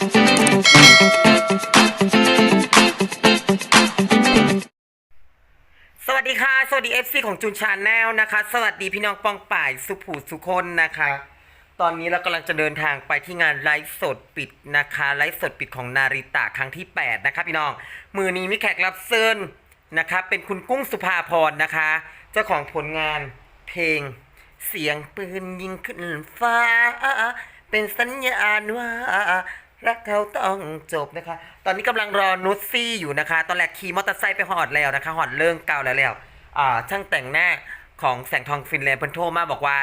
ส ดีค่ะสวัสดี FC ของจูนชาแนลนะคะ สวัสดีพี่น้องปองป่ายสุผูสุคนนะคะ ตอนนี้เรากำลังจะเดินทางไปที่งานไลฟ์สดปิดนะคะไลฟ์สดปิดของนาริตะครั้งที่ 8 นะคะพี่น้อง มือนี้มีแขกรับเชิญนะคะ เป็นคุณกุ้งสุภาพรนะคะ เจ้าของผลงานเพลง เสียงปืนยิงขึ้นฟ้า เป็นสัญญาณว่ารักเขาต้องจบนะคะ ตอนนี้กำลังรอนุชซี่อยู่นะคะ ตอนแรกขี่มอเตอร์ไซค์ไปหอดแล้วนะคะ หอดเรื่องเก่าแล้วแล้ว ช่างแต่งหน้าของแสงทองฟินแลนด์เพิ่นโทรมาบอกว่า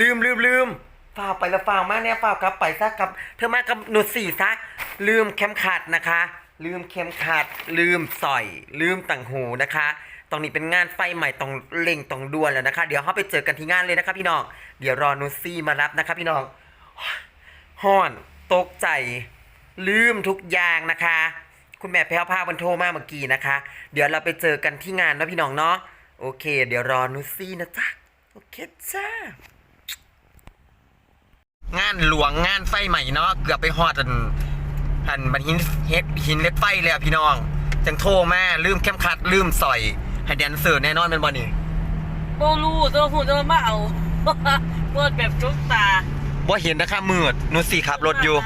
ลืมลืมลืมฝ่าวไปแล้วฝ่าวมาเนี่ยฝ่าวกลับไปซะกับ เธอมากับหนุดสี่ซะ ลืมเข็มขัดนะคะ ลืมเข็มขัด ลืมสอย ลืมต่างหูนะคะตรงนี้เป็นงานไฟใหม่ต้องเล่งต้องด่วนแล้วนะคะ เดี๋ยวเขาไปเจอกันที่งานเลยนะคะพี่น้อง เดี๋ยวรอนุซี่มารับนะคะพี่น้องฮ้อนตกใจ ลืมทุกอย่างนะคะ คุณแม่แพ้วพาบันโทรมาเมื่อกี้นะคะ เดี๋ยวเราไปเจอกันที่งานนะพี่น้องเนาะโอเค เดี๋ยวรอนุชซี่นะจ๊ะโอเคจ้างานหลวงงานไฟใหม่เนาะเกือบไปฮอดอันอันบันหินเฮ็ดหินเล็กไฟเลยอะพี่น้อง จังโทรมาลืมเข้มขัดลืมสอยให้แดนเซอร์แน่นอนเป็นบอนี่โบลูตัวผู้จะมาเอาเปิดแบบจุกตาบ่เห็นนะคะมืดนุชสี่ขับรถอยู่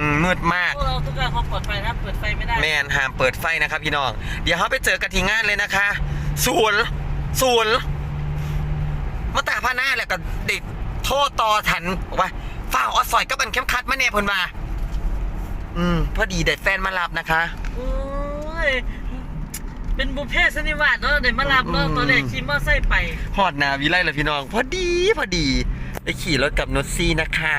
อืมมืดมาก พวกเราทุกการเขาเปิดไฟนะเปิดไฟไม่ได้แมนห้ามเปิดไฟนะครับพี่น้อง เดี๋ยวเขาไปเจอกันที่งานเลยนะคะศูนย์ศูนย์มาตาพาหน้าแหละก็เด็กโทษต่อทันบอกว่าฝ้าวออสอยก็เป็นเข้มขัดมาแน่เพิ่นมาอืม พอดีเด็ดแฟนมารับนะคะ โอ้ยเป็นบุพเพสนิวาสเนาะเดี๋ยวมารับเนาะอืมตอนแรกขี่มอเตอร์ไซค์ไป ฮอดนาวิไลเลยพี่น้อง พอดีพอดี ได้ขี่รถกับนุชซี่นะคะ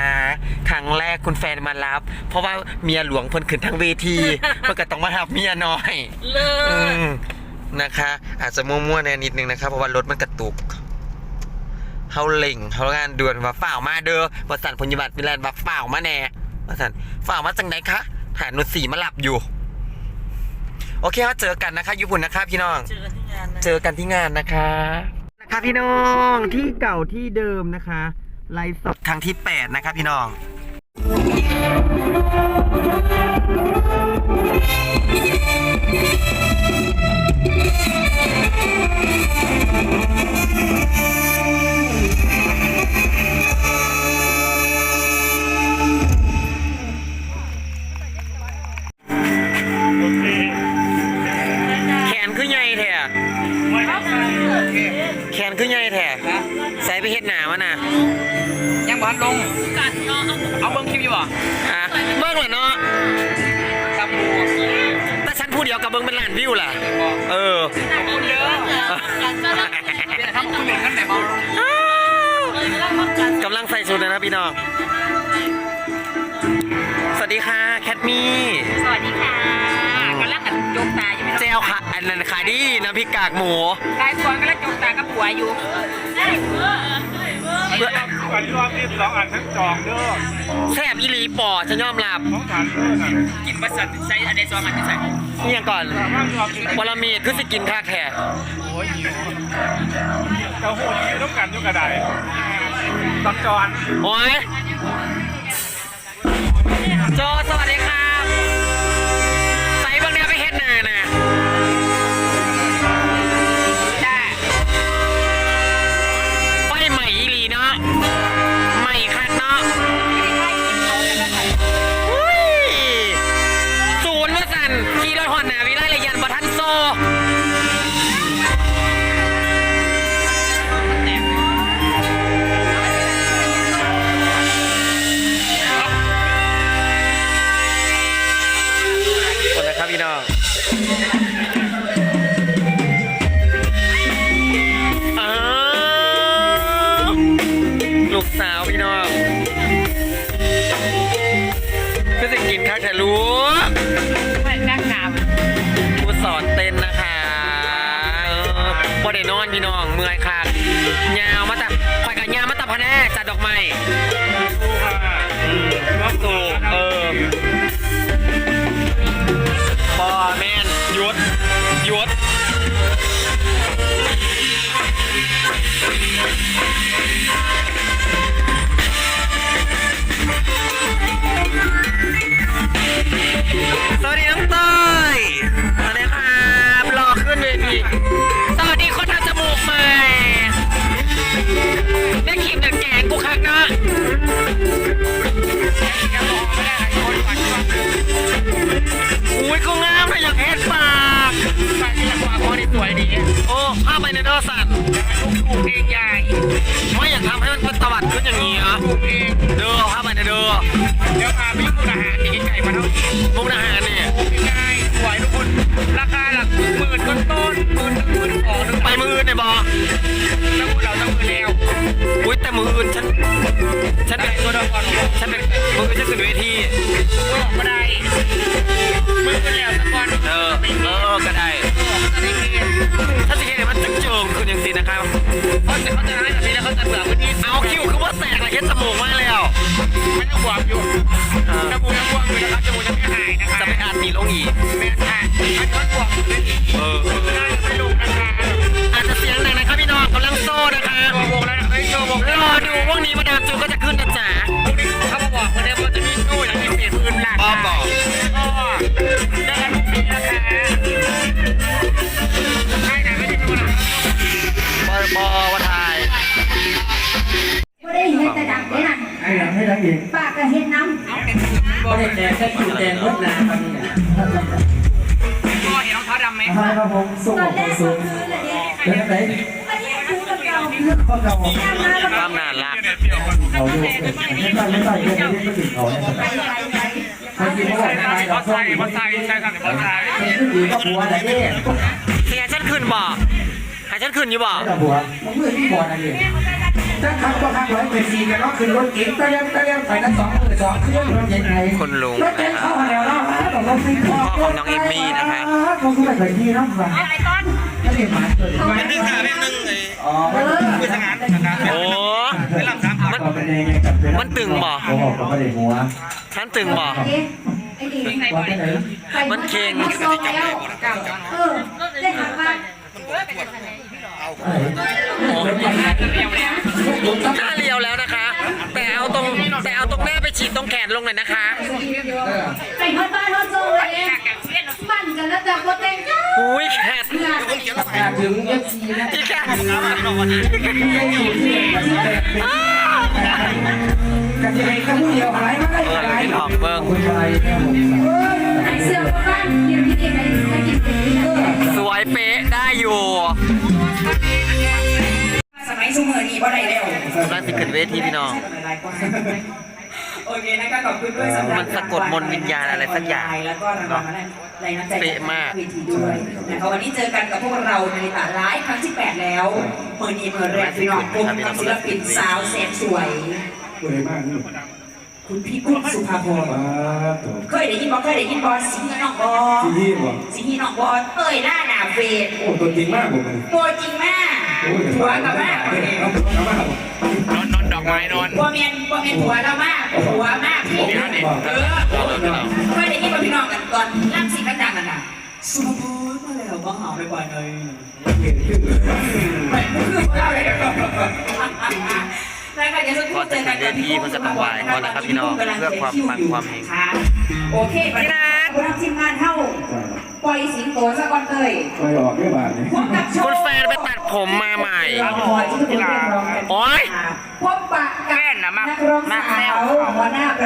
ครั้งแรกคุณแฟนมารับ เพราะว่าเมียหลวงเพิ่นขึ้นทางเวทีเพิ่นก็ต้องมาทับเมียน้อยเลิอืศมนะคะ อาจจะมั่วๆในนิดนึงนะครับเพราะว่ารถมันกระตุกเฮาเล่งเฮางานด่วนว่าฝ่าวมาเด้อว่าสันพยาบาลฟินแลนด์ว่าฝ่าวมาแน่ว่าสันฝ่าวมาจังไหนคะหานุชสีมาหลับอยู่ โอเคเราเจอกันนะคะญี่ปุ่นนะคะพี่น้อง เจอกันที่งานนะ เจอกันที่งานนะคะ นะคะพี่น้องที่เก่าที่เดิมนะคะ ไลฟ์สดครั้งที่ 8 นะครับพี่น้องแข แขนคือใหญ่แท้ใส่ไปเฮ็ดหนามาน่ะยังบอลลง เอาเบิ้งคลิปอยู่บ่อะเบิ่งล่ะเนาะตำรวจแต่ฉันผู้เดียวกับเบิ่งเป็นล้านวิวล่ะ เออคุณเยอะเป็นทำคุณเหมือนกันแต่บอลกำลังใส่ชุดเลยนะพี่น้อง สวัสดีค่ะ แคทมี่ สวัสดีาอยู่ไม่เจลค่ะอันนั้นขายดีนะพี่กากหมูกายสวนกำลังจกตากับผัวอยู่เพื่อก่อนรอบที่สองอันทั้งจองเด้อแซบอีหลีปอฉันยอมรับของฐานเด้อน่ะกินประสันใส่อันในซองอันที่ใส่นี่ยังก่อนสามารถรอบที่วรมีดคือสิกินค่าแขกโอ้ยหิวเจ้าหูยืนต้องกันยุกกระไดตักจอนโอ้ย ขี่รถหอนหนาวิไลเลยยันบัทันโซคนนะครับพี่น้อง พอได้นอนพี่น้องเมื่อยคักยาวมาตับคอยกันยาวมาตับพะแน่จัดดอกไม้ว่าสูเออบ่แม่ยุด ถูกเองยายไม่อยากทำให้มันเป็นตวัดขึ้นอย่างนี้อะถูกเองเด้อภาพไปในเด้อเดี๋ยวพาไปญี่ปุ่นอาหารที่ไก่มาเท่านี้มุกดาหารเนี่ยง่ายสวยทุกคน ราคาหลักหมื่นต้นต้นหมื่นหนึ่งหมื่นสองหนึ่งไปมืออื่นเนี่ยบอแล้วพวกเราต้องมือแล้วอุ้ยแต่มืออื่นฉันฉันไก่เป็นตัวเดียวก่อนฉันเป็นมืออื่นฉันขึ้นเวทีก็ไม่ได้ ไม่ต้องห่วงอยู่จมูกยังห่วงอยู่นะครับจมูกยังไม่หายนะคะจะไปอ่านมีลงอีกแม่ค่ะไม่ต้องห่วงเลยอีกเออได้ไม่ลงนะคะอาจจะเสียงดังนะครับพี่น้องกำลังโซ่นะคะตัววงแล้วนะเฮ้ยตัววงรอดูพวกนี้มาดามจูก็จะขึ้นนะจ๊ะ งอีกปากก็เฮ็ดน้ำก็ได้แดงแค่คิวแดงรถนาครับนี่พ่อเห็นรองเท้าดำไหมอะไรครับผมส่งตอออนกแรสูกงก็สูงคือเลยเนี่ยเป็นไหนอันนี้คือกับเราเรื่องข้อเก่าย่างมาแล้วความน่ารักเขาดูไม่ได้ไม่ได้เรื่องนี้ก็ถึงเขาเนี่ยไปไปไปคนที่เขาบอกอะไรบอเราสไซบอสไซใช่ครับบอสไซเป็นผู้หญิงก็ผัวอะไรเนี่ยเสียฉันขึ้นบ่ให้ฉันขึ้นอยู่บ่ไม่ต้องผัวมันเมื่อที่บ่อนั่นเอง ถ้าคำก็คำร้อยเป็นสี่กันเนาะขึ้นรถเก๋งตะเลียมตะเลียมไปนั้นสองหมื่นสองขึ้นรถยังไงคนลุงรถเก๋งนะคเข้ารับมาแล้วเนาะต้องรถฟิงคอพ่อของน้องเอมมี่นะคะเขาคือแบบนี้เนาะฟังไอ้ต้นไม่ได้หมายเลยเป็นนึงค่ะเป็นนึงไอ้อ๋อผู้สังหารนะครับโอ้เป็นลำสามมันเป็นยังไงกับเป็นมันตึงบ่โอ้โหก็ไม่ได้หัวฉันตึงบ่ไอ้ดิไอ้ดิว่าเป็นไหนมันเค็งมันโซแล้วเออได้หักมา หน้าเรียวแล้วนะคะ แต่เอาตรงแต่เอาตรงหน้าไปฉีดตรงแขนลงหน่อยนะคะไปฮอดบ้านฮอดโซเลยเนี่ยมันกันแล้วแต่บ่แต่งอุ้ยแขนเพื่อนถึงเอฟซีนะอีแขนที่อยู่ที่ประเทศกันยังไงก็ผู้เดียวอะไรไม่ได้อะไรคนไทยเนี่ยผมไอเสื้อบ้านเดี๋ยวนี้ไอ้ไอกินสวยเป๊ะได้อยู่ สมัยซูเมอร์นี่บ่ได้แล้วกำลังสิขึ้นเวทีพี่น้อง โอเคนะคะขอบคุณด้วยสำหรับมันสะกดมนต์วิญญาณอะไรสักอย่างแล้วก็รางวัลอะไรน้ำใจเป๊ะมากเวทีด้วยนะคะวันนี้เจอกันกับพวกเราในตลาดไลฟ์ครั้งที่ 8 แล้วเมื่อนี้เมื่อแรกพี่น้องกลุ่มกับศิลปินสาวแสนสวยสวยมากนี่คุณพี่กุ้งสุภาพรมาตัวเคยได้ยินบ่เคยได้ยินบ่สีน้องบอที่นี่บ่สีน้องบอเอ้ยหน้าหนาเฟดโอ้ตัวจริงมากผมตัวจริงมาก หัวกับมากนอนนอนดอกไม้นอนบัวเมียนบัวเมียนหัวเรามากหัวมากพี่เออเคยได้ยินบ่พี่น้องกันก่อนล่ำสีดังกันน่ะสุภาพรมาแล้วบ่หาไปบ่อยเลยไม่คือเราเลยนะคะเดี๋ยวสักครู่เจอกันกับพี่กุ้งสุภาพรนะคะตอนนี้พี่กุ้งกำลังเขียนควอยู่นะคะโอเควันนี้ คุณทำทีมงานเท่าปล่อยสิงโตซะก่อนเลยไปออกไม่บาทนี่พบกับโชคุณว์แฟนไปตัดผมมาใหม่พอที่ทุกคนเรียกร้องกันโอ๊ยพบปะกับนักร้องสาวหัวหน้าประ